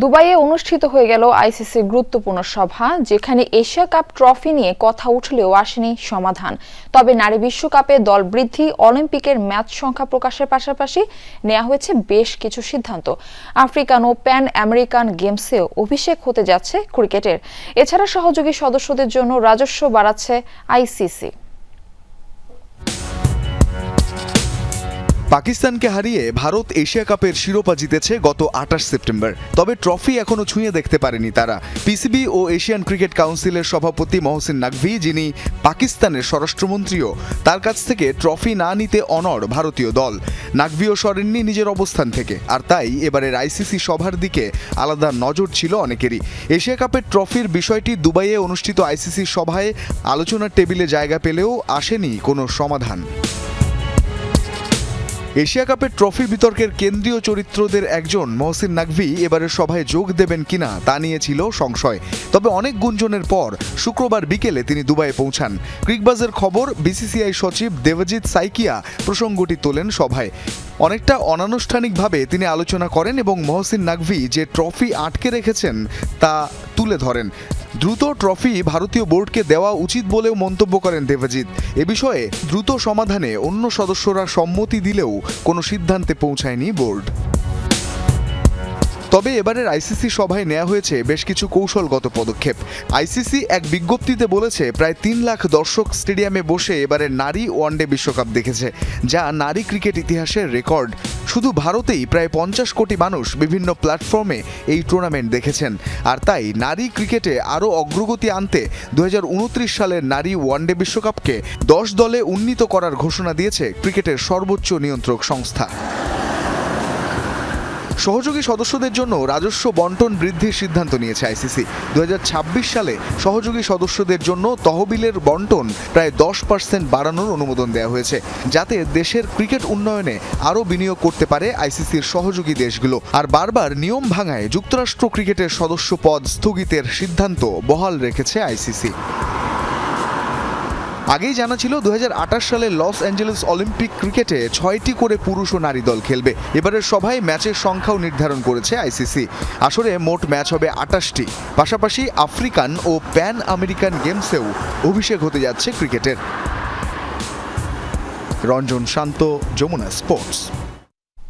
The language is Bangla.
দুবাইয়ে অনুষ্ঠিত হয়ে গেল আইসিসির গুরুত্বপূর্ণ সভা, যেখানে এশিয়া কাপ ট্রফি নিয়ে কথা উঠলেও আসেনি সমাধান। তবে নারী বিশ্বকাপে দল বৃদ্ধি, অলিম্পিকের ম্যাচ সংখ্যা প্রকাশের পাশাপাশি নেওয়া হয়েছে বেশ কিছু সিদ্ধান্ত। আফ্রিকান ও প্যান আমেরিকান গেমসেও অভিষেক হতে যাচ্ছে ক্রিকেটের। এছাড়া সহযোগী সদস্যদের জন্য রাজস্ব বাড়াচ্ছে আইসিসি। পাকিস্তানকে হারিয়ে ভারত এশিয়া কাপের শিরোপা জিতেছে গত আঠাশ সেপ্টেম্বর। তবে ট্রফি এখনও ছুঁয়ে দেখতে পারেনি তারা। পিসিবি ও এশিয়ান ক্রিকেট কাউন্সিলের সভাপতি মহসিন নাকভি, যিনি পাকিস্তানের স্বরাষ্ট্রমন্ত্রীও, তার কাছ থেকে ট্রফি না নিতে অনড় ভারতীয় দল। নাকভিও সরেননি নিজের অবস্থান থেকে। আর তাই এবারের আইসিসি সভার দিকে আলাদা নজর ছিল অনেকেরই। এশিয়া কাপের ট্রফির বিষয়টি দুবাইয়ে অনুষ্ঠিত আইসিসি সভায় আলোচনার টেবিলে জায়গা পেলেও আসেনি কোনো সমাধান। এশিয়া কাপের ট্রফি বিতর্কের কেন্দ্রীয় চরিত্রদের একজন মহসিন নাকভি এবারের সভায় যোগ দেবেন কিনা তা নিয়ে ছিল সংশয়। তবে অনেক গুঞ্জনের পর শুক্রবার বিকেলে তিনি দুবাইয়ে পৌঁছান। ক্রিকবাজের খবর, বিসিসিআই সচিব দেবজিৎ সাইকিয়া প্রসঙ্গটি তোলেন সভায়। অনেকটা অনানুষ্ঠানিকভাবে তিনি আলোচনা করেন এবং মহসিন নাকভি যে ট্রফি আটকে রেখেছেন তা তুলে ধরেন। দ্রুত ট্রফি ভারতীয় বোর্ডকে দেওয়া উচিত বলেও মন্তব্য করেন দেবজিৎ। এ বিষয়ে দ্রুত সমাধানে অন্য সদস্যরা সম্মতি দিলেও কোনো সিদ্ধান্তে পৌঁছায়নি বোর্ড। তবে এবারের আইসিসি সভায় নেওয়া হয়েছে বেশ কিছু কৌশলগত পদক্ষেপ। আইসিসি এক বিজ্ঞপ্তিতে বলেছে, প্রায় তিন লাখ দর্শক স্টেডিয়ামে বসে এবারের নারী ওয়ানডে বিশ্বকাপ দেখেছে, যা নারী ক্রিকেট ইতিহাসের রেকর্ড। শুধু ভারতেই প্রায় পঞ্চাশ কোটি মানুষ বিভিন্ন প্ল্যাটফর্মে এই টুর্নামেন্ট দেখেছেন। আর তাই নারী ক্রিকেটে আরও অগ্রগতি আনতে দু হাজার উনত্রিশ সালের নারী ওয়ানডে বিশ্বকাপকে দশ দলে উন্নীত করার ঘোষণা দিয়েছে ক্রিকেটের সর্বোচ্চ নিয়ন্ত্রক সংস্থা। সহযোগী সদস্যদের জন্য রাজস্ব বন্টন বৃদ্ধির সিদ্ধান্ত নিয়েছে আইসিসি। দু হাজার ছাব্বিশ সালে সহযোগী সদস্যদের জন্য তহবিলের বন্টন প্রায় দশ পার্সেন্ট বাড়ানোর অনুমোদন দেওয়া হয়েছে, যাতে দেশের ক্রিকেট উন্নয়নে আরও বিনিয়োগ করতে পারে আইসিসির সহযোগী দেশগুলো। আর বারবার নিয়ম ভাঙায় যুক্তরাষ্ট্র ক্রিকেটের সদস্য পদ স্থগিতের সিদ্ধান্ত বহাল রেখেছে আইসিসি। আগেই জানা ছিল দু হাজার আটাশ সালে লস অ্যাঞ্জেলেস অলিম্পিক ক্রিকেটে ছয়টি করে পুরুষ ও নারী দল খেলবে। এবারের সভায় ম্যাচের সংখ্যাও নির্ধারণ করেছে আইসিসি। আসরে মোট ম্যাচ হবে আটাশটি পাশাপাশি আফ্রিকান ও প্যান আমেরিকান গেমসেও অভিষেক হতে যাচ্ছে ক্রিকেটের। রঞ্জন শান্ত, যমুনা স্পোর্টস।